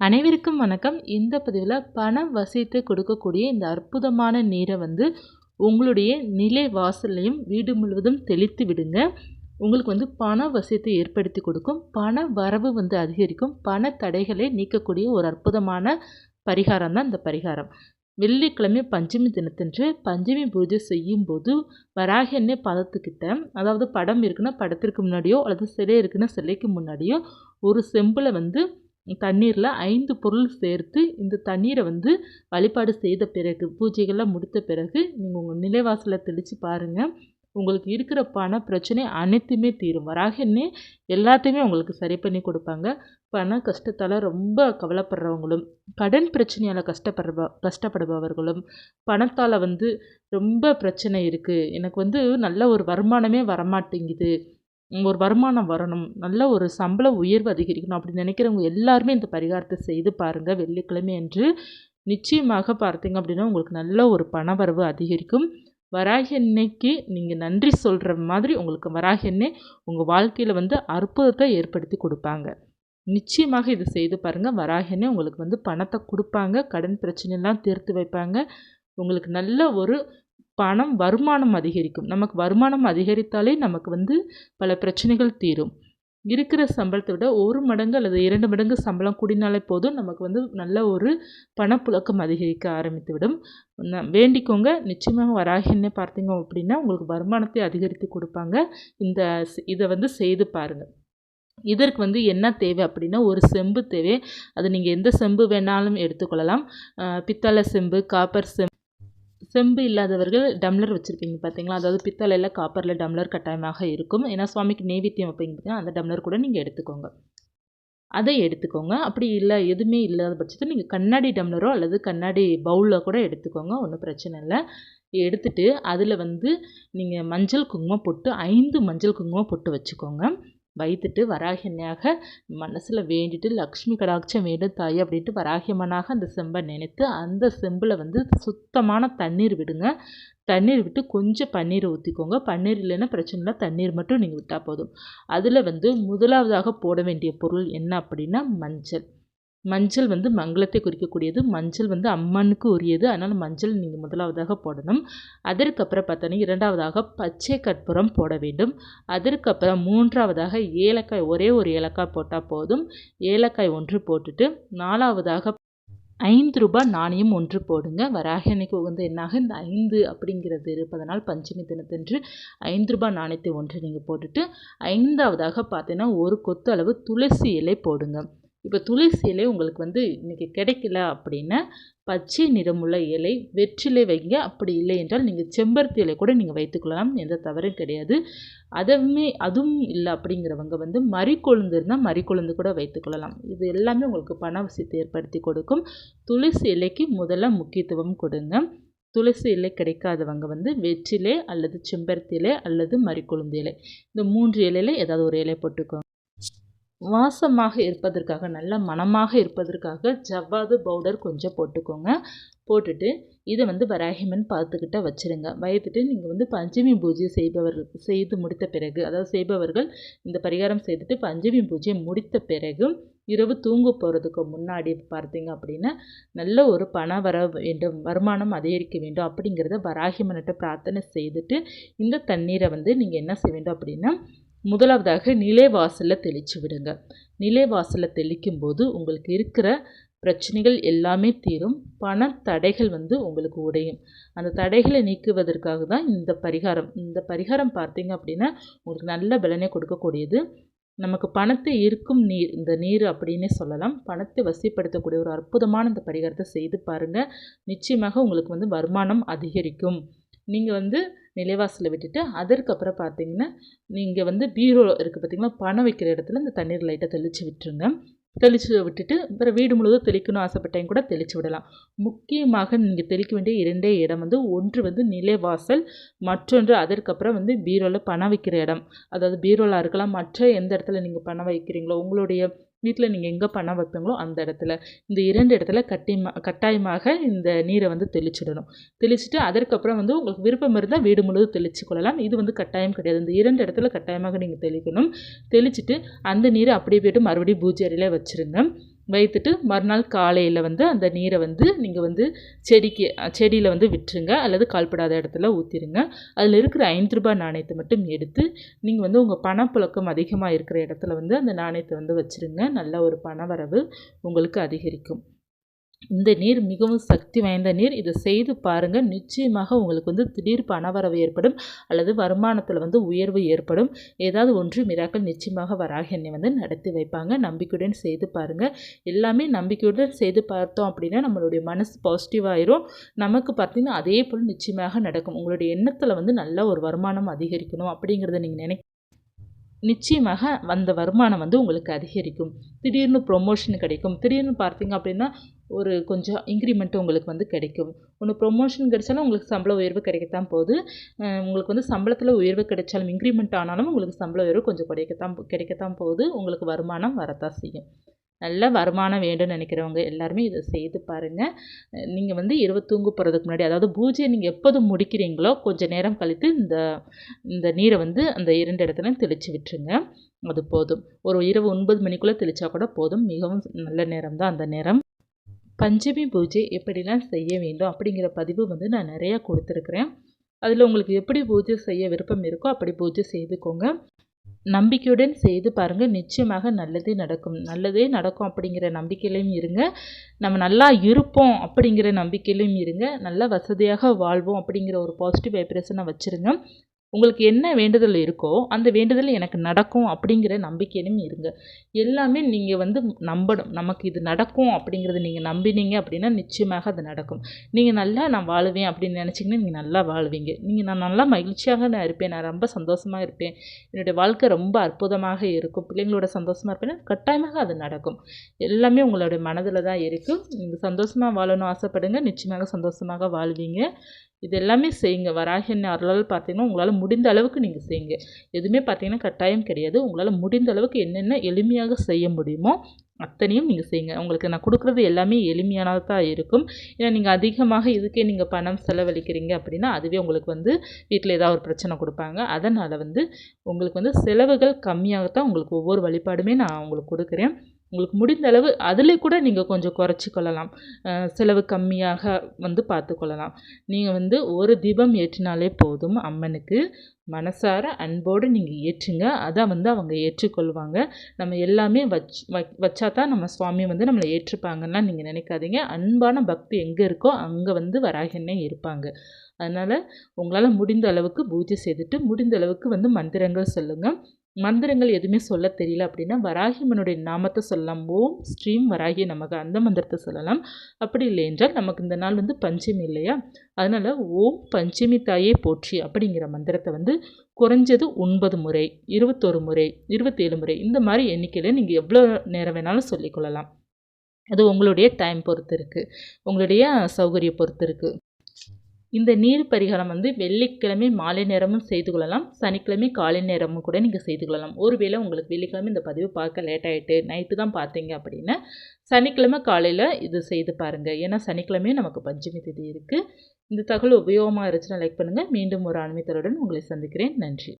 அனைவருக்கும் வணக்கம். இந்த பதிவில் பண வசித்து கொடுக்கக்கூடிய இந்த அற்புதமான நீரை வந்து உங்களுடைய நிலை வாசல்லையும் வீடு முழுவதும் தெளித்து விடுங்க. உங்களுக்கு வந்து பண வசியத்தை ஏற்படுத்தி கொடுக்கும். பண வரவு வந்து அதிகரிக்கும். பண தடைகளை நீக்கக்கூடிய ஒரு அற்புதமான பரிகாரம் தான் இந்த பரிகாரம். வெள்ளிக்கிழமை பஞ்சமி தினத்தன்று பஞ்சமி பூஜை செய்யும்போது வராக எண்ணெய் பதத்துக்கிட்ட அதாவது படம் இருக்குன்னா படத்திற்கு முன்னாடியோ அல்லது சிலை இருக்குன்னா சிலைக்கு முன்னாடியோ ஒரு செம்பில் வந்து தண்ணீரில் ஐந்து பொருள் சேர்த்து இந்த தண்ணீரை வந்து வழிபாடு செய்த பிறகு பூஜைகள்லாம் முடித்த பிறகு நீங்கள் உங்கள் நிலைவாசலில் தெளித்து பாருங்கள் உங்களுக்கு இருக்கிற பண பிரச்சனை அனைத்துமே தீரும். வராகன்னே எல்லாத்தையுமே உங்களுக்கு சரி பண்ணி கொடுப்பாங்க. பண கஷ்டத்தால் ரொம்ப கவலைப்படுறவங்களும் கடன் பிரச்சனையால் கஷ்டப்படுற கஷ்டப்படுபவர்களும் பணத்தால் வந்து ரொம்ப பிரச்சனை இருக்குது எனக்கு வந்து நல்ல ஒரு வருமானமே வரமாட்டேங்குது. ஒரு வருமானம் வரணும். நல்ல ஒரு சம்பள உயர்வு அதிகரிக்கணும் அப்படி நினைக்கிறவங்க எல்லாருமே இந்த பரிகாரத்தை செய்து பாருங்கள் வெள்ளிக்கிழமை அன்று நிச்சயமாக பார்த்தீங்க அப்படின்னா உங்களுக்கு நல்ல ஒரு பணவரவு அதிகரிக்கும். வராகி எண்ணெய்க்கு நீங்கள் நன்றி சொல்கிற மாதிரி உங்களுக்கு வராகி எண்ணெய் உங்கள் வாழ்க்கையில் வந்து அற்புதத்தை ஏற்படுத்தி கொடுப்பாங்க. நிச்சயமாக இது செய்து பாருங்கள் வராகி எண்ணெய் உங்களுக்கு வந்து பணத்தை கொடுப்பாங்க. கடன் பிரச்சனைலாம் தீர்த்து வைப்பாங்க. உங்களுக்கு நல்ல ஒரு பணம் வருமானம் அதிகரிக்கும். நமக்கு வருமானம் அதிகரித்தாலே நமக்கு வந்து பல பிரச்சனைகள் தீரும். இருக்கிற சம்பளத்தை விட ஒரு மடங்கு அல்லது இரண்டு மடங்கு சம்பளம் கூடினாலே போதும் நமக்கு வந்து நல்ல ஒரு பணப்புழக்கம் அதிகரிக்க ஆரம்பித்து விடும் வேண்டிக்கோங்க. நிச்சயமாக வராகின்னு பார்த்தீங்க அப்படின்னா உங்களுக்கு வருமானத்தை அதிகரித்து கொடுப்பாங்க. இந்த இதை வந்து செய்து பாருங்கள் இதற்கு வந்து என்ன தேவை அப்படின்னா ஒரு செம்பு தேவை. அது நீங்கள் எந்த செம்பு வேணாலும் எடுத்துக்கொள்ளலாம். பித்தளை செம்பு காப்பர் செம்பு செம்பு இல்லாதவர்கள் டம்ளர் வச்சுருப்பீங்க பார்த்தீங்களா அதாவது பித்தளையில் காப்பரில் டம்ளர் கட்டாயமாக இருக்கும். ஏன்னா சுவாமிக்கு நெய்வேத்தியம் வைப்பீங்க பார்த்தீங்கன்னா அந்த டம்ளர் கூட நீங்கள் எடுத்துக்கோங்க. அதை எடுத்துக்கோங்க. அப்படி இல்லை எதுவுமே இல்லாத பட்சத்தில் நீங்கள் கண்ணாடி டம்ளரோ அல்லது கண்ணாடி பவுலில் கூட எடுத்துக்கோங்க. ஒன்றும் பிரச்சனை இல்லை. எடுத்துட்டு அதில் வந்து நீங்கள் மஞ்சள் குங்குமம் போட்டு ஐந்து மஞ்சள் குங்குமம் போட்டு வச்சுக்கோங்க. வைத்துட்டு வராகியனாக மனசில் வேண்டிட்டு லக்ஷ்மி கடாட்சம் வேண்டும் தாய் அப்படின்ட்டு வராகியம்மனாக அந்த செம்பை நினைத்து அந்த செம்பில் வந்து சுத்தமான தண்ணீர் விடுங்க. தண்ணீர் விட்டு கொஞ்சம் பன்னீர் ஊற்றிக்கோங்க பன்னீர் இல்லைன்னா பிரச்சனை இல்லை. தண்ணீர் மட்டும் நீங்கள் விட்டால் போதும். அதில் வந்து முதலாவதாக போட வேண்டிய பொருள் என்ன அப்படின்னா மஞ்சள். மஞ்சள் வந்து மங்களத்தை குறிக்கக்கூடியது. மஞ்சள் வந்து அம்மனுக்கு உரியது. அதனால் மஞ்சள் நீங்கள் முதலாவதாக போடணும். அதற்கப்புறம் பார்த்தோன்னா இரண்டாவதாக பச்சை கற்பூரம் போட வேண்டும். அதற்கப்புறம் மூன்றாவதாக ஏலக்காய் ஒரே ஒரு ஏலக்காய் போட்டால் போதும். ஏலக்காய் ஒன்று போட்டுட்டு நாலாவதாக ஐந்து ரூபாய் நாணயம் ஒன்று போடுங்க. வராக அன்னைக்கு உகந்த என்னாக இந்த ஐந்து அப்படிங்கிறது இருப்பதனால் பஞ்சமி தினத்தன்று ஐந்து ரூபாய் நாணயத்தை ஒன்று நீங்கள் போட்டுட்டு ஐந்தாவதாக பார்த்தீங்கன்னா ஒரு கொத்து அளவு துளசி இலை போடுங்க. இப்போ துளசி இலை உங்களுக்கு வந்து இன்றைக்கி கிடைக்கல அப்படின்னா பச்சை நிறமுள்ள இலை வெற்றிலை வைங்க. அப்படி இல்லை என்றால் நீங்கள் செம்பருத்தி இலை கூட நீங்கள் வைத்துக்கொள்ளலாம். எந்த தவறும் கிடையாது. அதுவுமே அதுவும் இல்லை அப்படிங்கிறவங்க வந்து மறிக்கொழுந்து இருந்தால் மறிக்கொழுந்து கூட வைத்துக்கொள்ளலாம். இது எல்லாமே உங்களுக்கு பண வசதி ஏற்படுத்தி கொடுக்கும். துளசி இலைக்கு முதல்ல முக்கியத்துவம் கொடுங்க. துளசி இலை கிடைக்காதவங்க வந்து வெற்றிலை அல்லது செம்பருத்தி இலை அல்லது மறிக்கொழுந்து இலை. இந்த மூன்று இலையில் ஏதாவது ஒரு இலை போட்டுக்கோங்க. வாசமாக இருப்பதற்காக நல்ல மனமாக இருப்பதற்காக ஜவ்வாது பவுடர் கொஞ்சம் போட்டுக்கோங்க. போட்டுட்டு இதை வந்து வராகிமன் பார்த்துக்கிட்ட வச்சுருங்க. வைத்துட்டு நீங்கள் வந்து பஞ்சமி பூஜை செய்பவர்கள் செய்து முடித்த பிறகு அதாவது செய்பவர்கள் இந்த பரிகாரம் செய்துட்டு பஞ்சமி பூஜையை முடித்த பிறகு இரவு தூங்க போகிறதுக்கு முன்னாடி பார்த்தீங்க அப்படின்னா நல்ல ஒரு பண வர வேண்டும் வருமானம் அதிகரிக்க வேண்டும் அப்படிங்கிறத வராகிமன்கிட்ட பிரார்த்தனை செய்துட்டு இந்த தண்ணீரை வந்து நீங்கள் என்ன செய்ய வேண்டும் அப்படின்னா முதலாவதாக நிலைவாசலில் தெளித்து விடுங்க. நிலைவாசலில் தெளிக்கும் போது உங்களுக்கு இருக்கிற பிரச்சனைகள் எல்லாமே தீரும். பண தடைகள் வந்து உங்களுக்கு உடையும். அந்த தடைகளை நீக்குவதற்காக தான் இந்த பரிகாரம். இந்த பரிகாரம் பார்த்தீங்க அப்படின்னா உங்களுக்கு நல்ல பலனை கொடுக்கக்கூடியது. நமக்கு பணத்தை இருக்கும் நீர் இந்த நீர் அப்படின்னே சொல்லலாம். பணத்தை வசிப்படுத்தக்கூடிய ஒரு அற்புதமான இந்த பரிகாரத்தை செய்து பாருங்கள் நிச்சயமாக உங்களுக்கு வந்து வருமானம் அதிகரிக்கும். நீங்கள் வந்து நிலைவாசலில் விட்டுட்டு அதற்கப்புறம் பார்த்தீங்கன்னா நீங்கள் வந்து பீரோ இருக்குது பார்த்தீங்களா பணம் வைக்கிற இடத்துல இந்த தண்ணீர் லைட்டாக தெளித்து விட்டுருங்க. தெளித்து விட்டுட்டு அப்புறம் வீடு முழுவதும் தெளிக்கணும் ஆசைப்பட்டேன் கூட தெளித்து விடலாம். முக்கியமாக நீங்கள் தெளிக்க வேண்டிய இரண்டே இடம் வந்து ஒன்று வந்து நிலைவாசல் மற்றொன்று அதற்கப்புறம் வந்து பீரோவில் பணம் வைக்கிற இடம். அதாவது பீரோவில் இருக்கலாம் மற்ற எந்த இடத்துல நீங்கள் பணம் வைக்கிறீங்களோ உங்களுடைய வீட்டில் நீங்கள் எங்கே பணம் வைப்பீங்களோ அந்த இடத்துல. இந்த இரண்டு இடத்துல கட்டிமா கட்டாயமாக இந்த நீரை வந்து தெளிச்சிடணும். தெளிச்சுட்டு அதற்கப்புறம் வந்து உங்களுக்கு விருப்பம் இருந்தால் வீடு முழுவதும் தெளித்து கொள்ளலாம். இது வந்து கட்டாயம் கிடையாது. இந்த இரண்டு இடத்துல கட்டாயமாக நீங்கள் தெளிக்கணும். தெளிச்சுட்டு அந்த நீரை அப்படியே போய்ட்டு மறுபடியும் பூஜை அறையில் வச்சுருங்க. வைத்துட்டு மறுநாள் காலையில் வந்து அந்த நீரை வந்து நீங்கள் வந்து செடிக்கு செடியில் வந்து விட்டுருங்க. அல்லது கால்படாத இடத்துல ஊற்றிடுங்க அதில் இருக்கிற ஐந்து ரூபாய் நாணயத்தை மட்டும் எடுத்து நீங்கள் வந்து உங்கள் பணப்புழக்கம் அதிகமாக இருக்கிற இடத்துல வந்து அந்த நாணயத்தை வந்து வச்சுருங்க. நல்ல ஒரு பணவரவு உங்களுக்கு அதிகரிக்கும். இந்த நீர் மிகவும் சக்தி வாய்ந்த நீர். இதை செய்து பாருங்கள் நிச்சயமாக உங்களுக்கு வந்து திடீர் பணவரவு ஏற்படும் அல்லது வருமானத்தில் வந்து உயர்வு ஏற்படும். ஏதாவது ஒன்று மிராக்கள் நிச்சயமாக வராக என்னை வந்து நடத்தி வைப்பாங்க. நம்பிக்கையுடன் செய்து பாருங்கள் எல்லாமே நம்பிக்கையுடன் செய்து பார்த்தோம் அப்படின்னா நம்மளுடைய மனசு பாசிட்டிவ் ஆயிரும். நமக்கு பார்த்தீங்கன்னா அதே போல் நிச்சயமாக நடக்கும். உங்களுடைய எண்ணத்தில் வந்து நல்ல ஒரு வருமானம் அதிகரிக்கணும் அப்படிங்கிறத நீங்கள் நினை நிச்சயமாக அந்த வருமானம் வந்து உங்களுக்கு அதிகரிக்கும். திடீர்னு ப்ரொமோஷன் கிடைக்கும். திடீர்னு பார்த்தீங்க அப்படின்னா ஒரு கொஞ்சம் இன்க்ரிமெண்ட் உங்களுக்கு வந்து கிடைக்கும். ஒன்று ப்ரொமோஷன் கிடைச்சாலும் உங்களுக்கு சம்பள உயர்வு கிடைக்கத்தான் போகுது. உங்களுக்கு வந்து சம்பளத்தில் உயர்வு கிடைச்சாலும் இன்க்ரிமெண்ட் ஆனாலும் உங்களுக்கு சம்பள உயர்வு கொஞ்சம் கிடைக்கத்தான் கிடைக்கத்தான் போகுது. உங்களுக்கு வருமானம் வரத்தான் செய்யும். நல்ல வருமானம் வேண்டும்னு நினைக்கிறவங்க எல்லாருமே இதை செய்து பாருங்கள் நீங்கள் வந்து இரவு தூங்க போகிறதுக்கு முன்னாடி அதாவது பூஜையை நீங்கள் எப்போது முடிக்கிறீங்களோ கொஞ்சம் நேரம் கழித்து இந்த இந்த நீரை வந்து அந்த இரண்டு இடத்துல தெளித்து விட்டுருங்க. அது போதும். ஒரு இரவு ஒன்பது மணிக்குள்ளே தெளித்தா கூட போதும். மிகவும் நல்ல நேரம் தான் அந்த நேரம். பஞ்சமி பூஜை எப்படிலாம் செய்ய வேண்டும் அப்படிங்கிற பதிவு வந்து நான் நிறையா கொடுத்துருக்குறேன். அதில் உங்களுக்கு எப்படி பூஜை செய்ய விருப்பம் இருக்கோ அப்படி பூஜை செய்துக்கோங்க. நம்பிக்கையுடன் செய்து பாருங்கள் நிச்சயமாக நல்லதே நடக்கும். நல்லதே நடக்கும் அப்படிங்கிற நம்பிக்கையிலையும் இருங்க. நம்ம நல்லா இருப்போம் அப்படிங்கிற நம்பிக்கையிலையும் இருங்க. நல்லா வசதியாக வாழ்வோம் அப்படிங்கிற ஒரு பாசிட்டிவ் வைப்ரேஷனை வச்சுருங்க. உங்களுக்கு என்ன வேண்டுதல் இருக்கோ அந்த வேண்டுதல் எனக்கு நடக்கும் அப்படிங்கிற நம்பிக்கையிலும் இருங்க. எல்லாமே நீங்கள் வந்து நம்பணும். நமக்கு இது நடக்கும் அப்படிங்கிறத நீங்கள் நம்பினீங்க அப்படின்னா நிச்சயமாக அது நடக்கும். நீங்கள் நல்லா நான் வாழுவேன் அப்படின்னு நினச்சிங்கன்னா நீங்கள் நல்லா வாழ்வீங்க. நீங்கள் நான் நல்லா மகிழ்ச்சியாக நான் இருப்பேன். நான் ரொம்ப சந்தோஷமாக இருப்பேன். என்னுடைய வாழ்க்கை ரொம்ப அற்புதமாக இருக்கும். பிள்ளைங்களோட சந்தோஷமாக இருப்பேன். கட்டாயமாக அது நடக்கும். எல்லாமே உங்களுடைய மனதில் தான் இருக்குது நீங்கள் சந்தோஷமாக வாழணும் ஆசைப்படுங்க. நிச்சயமாக சந்தோஷமாக வாழ்வீங்க. இது எல்லாமே செய்யுங்க வராகின் அருளால் பார்த்தீங்கன்னா உங்களால் முடிந்த அளவுக்கு நீங்கள் செய்யுங்க. எதுவுமே பார்த்தீங்கன்னா கட்டாயம் கிடையாது. உங்களால் முடிந்த அளவுக்கு என்னென்ன எளிமையாக செய்ய முடியுமோ அத்தனையும் நீங்கள் செய்யுங்க. உங்களுக்கு நான் கொடுக்குறது எல்லாமே எளிமையானதாக இருக்கும். ஏன்னா நீங்கள் அதிகமாக இதுக்கே நீங்கள் பணம் செலவழிக்கிறீங்க அப்படின்னா அதுவே உங்களுக்கு வந்து வீட்டில் ஏதாவது ஒரு பிரச்சனை கொடுப்பாங்க. அதனால் வந்து உங்களுக்கு வந்து செலவுகள் கம்மியாகத்தான் உங்களுக்கு ஒவ்வொரு வழிபாடுமே நான் உங்களுக்கு கொடுக்குறேன். உங்களுக்கு முடிந்த அளவு அதில் கூட நீங்கள் கொஞ்சம் குறைச்சிக்கொள்ளலாம் செலவு கம்மியாக வந்து பார்த்துக்கொள்ளலாம் நீங்கள் வந்து ஒரு தீபம் ஏற்றினாலே போதும். அம்மனுக்கு மனசார அன்போடு நீங்கள் ஏற்றுங்க. அதை வந்து அவங்க ஏற்றுக்கொள்வாங்க. நம்ம எல்லாமே வச் வச்சா தான் நம்ம சுவாமி வந்து நம்மளை ஏற்றுப்பாங்கன்னா நீங்கள் நினைக்காதீங்க. அன்பான பக்தி எங்கே இருக்கோ அங்கே வந்து வராகன்னே இருப்பாங்க. அதனால் உங்களால் முடிந்த அளவுக்கு பூஜை செய்துட்டு முடிந்த அளவுக்கு வந்து மந்திரங்கள் சொல்லுங்கள் மந்திரங்கள் எதுவுமே சொல்ல தெரியல அப்படின்னா வராகிமனுடைய நாமத்தை சொல்லலாம். ஓம் ஸ்ரீம் வராகி நமக்கு அந்த மந்திரத்தை சொல்லலாம். அப்படி இல்லை என்றால் நமக்கு இந்த நாள் வந்து பஞ்சமி இல்லையா? அதனால் ஓம் பஞ்சமி தாயே போற்றி அப்படிங்கிற மந்திரத்தை வந்து குறைஞ்சது ஒன்பது முறை இருபத்தொரு முறை இருபத்தேழு முறை இந்த மாதிரி எண்ணிக்கையில் நீங்கள் எவ்வளோ நேரம் வேணாலும் சொல்லிக்கொள்ளலாம் அது உங்களுடைய டைம் பொறுத்து இருக்குது உங்களுடைய சௌகரியம் பொறுத்து இருக்குது இந்த நீர் பரிகாரம் வந்து வெள்ளிக்கிழமை மாலை நேரமும் செய்து கொள்ளலாம். சனிக்கிழமை காலை நேரமும் கூட நீங்கள் செய்து கொள்ளலாம். ஒருவேளை உங்களுக்கு வெள்ளிக்கிழமை இந்த பதிவு பார்க்க லேட் ஆகிட்டு நைட்டு தான் பார்த்தீங்க அப்படின்னா சனிக்கிழமை காலையில் இது செய்து பாருங்கள் ஏன்னா சனிக்கிழமையும் நமக்கு பஞ்சமி திதி இருக்குது இந்த தகவல் உபயோகமாக இருந்துச்சுன்னா லைக் பண்ணுங்கள் மீண்டும் ஒரு ஆன்மீகத்தருடன் உங்களை சந்திக்கிறேன். நன்றி.